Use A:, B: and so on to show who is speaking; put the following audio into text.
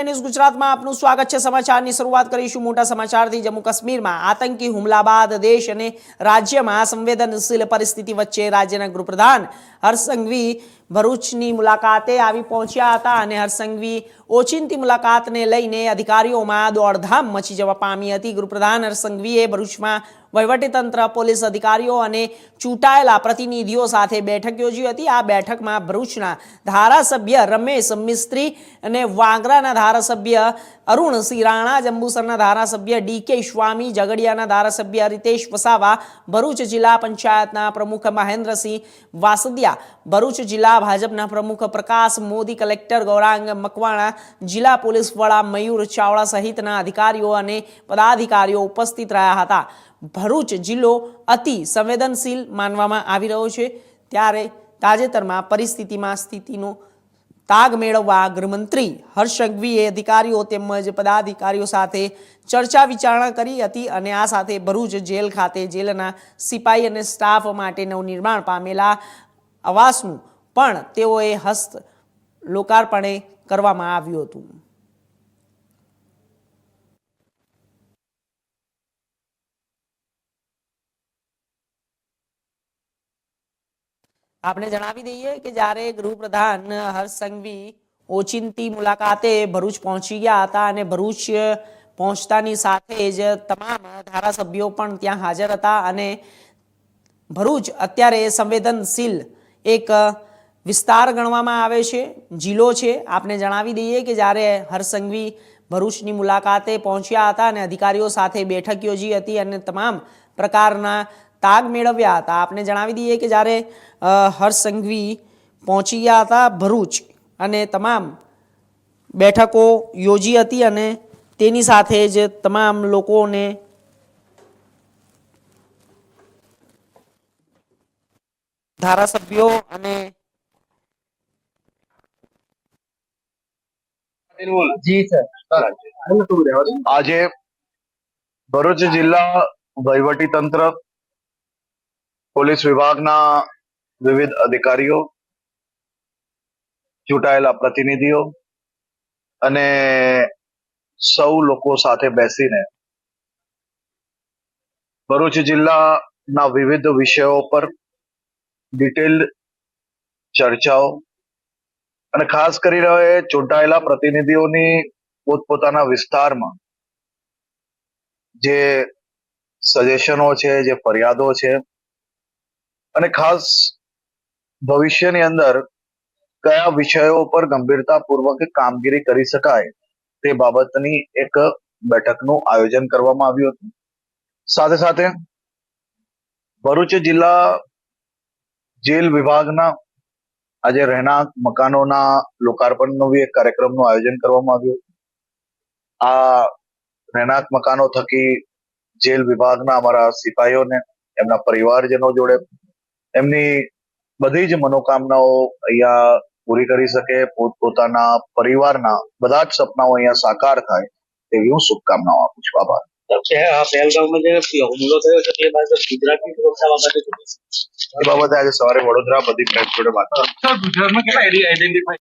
A: News ગુજરાતમાં આપનું સ્વાગત છે. સમાચારની શરૂઆત કરીશું મોટા સમાચારથી. જમ્મુ કાશ્મીરમાં આતંકી હુમલા બાદ દેશ અને રાજ્યમાં સંવેદનશીલ પરિસ્થિતિ વચ્ચે રાજ્યના ગૃહપ્રધાન હર્ષસંઘવી ભરૂચની મુલાકાતે આવી પહોંચ્યા હતા અને હર્ષસંઘવી ઓચિંતી મુલાકાતને લઈને અધિકારીઓમાં દોડધામ મચી જવા પામી હતી. ગૃહપ્રધાન હર્ષસંઘવીએ ભરૂચમાં વહીવટીતંત્ર, પોલીસ અધિકારીઓ અને ચૂંટાયેલા પ્રતિનિધિઓ સાથે બેઠક યોજી હતી. આ બેઠકમાં ભરૂચના ધારાસભ્ય રમેશ મિસ્ત્રી અને વાગરાના ધારાસભ્ય અરુણસિંહ રાણા, જંબુસરના ધારાસભ્ય ડી કે સ્વામી, ઝઘડિયાના ધારાસભ્ય રિતેશ વસાવા, ભરૂચ જિલ્લા પંચાયતના પ્રમુખ મહેન્દ્રસિંહ વાસદિયા, ભરૂચ જિલ્લા ભાજપના પ્રમુખ પ્રકાશ મોદી, કલેક્ટર ગૌરાંગ મકવાણા, જિલ્લા પોલીસ વડા મયુર ચાવડા સહિતના અધિકારીઓ અને પદાધિકારીઓ ઉપસ્થિત રહ્યા હતા. ભરૂચ જિલ્લો અતિ સંવેદનશીલ માનવામાં આવી રહ્યો છે. ત્યારે તાજેતરમાં પરિસ્થિતિમાં સ્થિતિનો તાગ મેળવવા ગૃહમંત્રી હર્ષ સંઘવીએ અધિકારીઓ તેમજ પદાધિકારીઓ સાથે ચર્ચા વિચારણા કરી હતી અને આ સાથે ભરૂચ જેલ ખાતે જેલના સિપાઈ અને સ્ટાફ માટે નવનિર્માણ પામેલા આવાસનું પણ તેઓએ હસ્ત લોકાર્પણે કરવામાં આવ્યું હતું. આપણે જણાવી દઈએ કે જ્યારે ગૃહપ્રધાન હર્ષ સંઘવી ઓચિંતી મુલાકાતે ભરૂચ પહોંચી ગયા હતા અને ભરૂચ પહોંચતાની સાથે જ તમામ ધારાસભ્યો પણ ત્યાં હાજર હતા અને ભરૂચ અત્યારે સંવેદનશીલ એક વિસ્તાર ગણવામાં આવે છે, જિલ્લો છે. આપને જણાવી દઈએ કે જ્યારે હરસંઘવી ભરૂચની મુલાકાતે પહોંચ્યા હતા અને અધિકારીઓ સાથે બેઠક યોજી હતી અને તમામ પ્રકારના તાગ મેળવ્યા હતા. આપને જણાવી દઈએ કે જ્યારે હર્ષ સંઘવી પહોંચી ગયા હતા ભરૂચ અને તમામ બેઠકો યોજી હતી અને તેની સાથે જ તમામ લોકોને ધારાસભ્યો અને
B: જી સર.
C: આજે ભરૂચ જિલ્લા વહીવટી તંત્ર પોલીસ વિભાગના વિવિધ અધિકારીઓ, ચૂંટાયેલા પ્રતિનિધિઓ અને સૌ લોકો સાથે બેસીને ભરૂચ જિલ્લાના વિવિધ વિષયો પર ડિટેલ ચર્ચાઓ અને ખાસ કરીને હવે ચૂંટાયેલા પ્રતિનિધિઓની પોતપોતાના વિસ્તારમાં જે સજેશનો છે, જે ફરિયાદો છે અને ખાસ ભવિષ્યની અંદર કયા વિષયો પર ગંભીરતાપૂર્વક કામગીરી કરી શકાય તે બાબતની એક બેઠકનું આયોજન કરવામાં આવ્યું હતું. સાથે સાથે ભરૂચ જિલ્લા જેલ વિભાગના આજે રહેણાંક મકાનોના લોકાર્પણનો બી એક કાર્યક્રમનું આયોજન કરવામાં આવ્યું આ રહેણાંક મકાનો થકી જેલ વિભાગના અમારા સિપાહીઓને, એમના પરિવારજનો જોડે એમની બધી જ મનોકામનાઓ અહીંયા પૂરી કરી શકે પોતપોતાના પરિવારના બધા જ સપનાઓ અહીંયા સાકાર થાય એવી હું શુભકામનાઓ આપું છું. આભાર.
B: છે આ પહેલગામમાં જે હુમલો થયો છે તે બાદ ગુજરાતની સુરક્ષા બાબતે
C: એ બાબતે આજે સવારે વડોદરા બધી પ્રેસ જોડે વાત
D: ગુજરાતમાં કેટલા આઈડેન્ટિફાઈ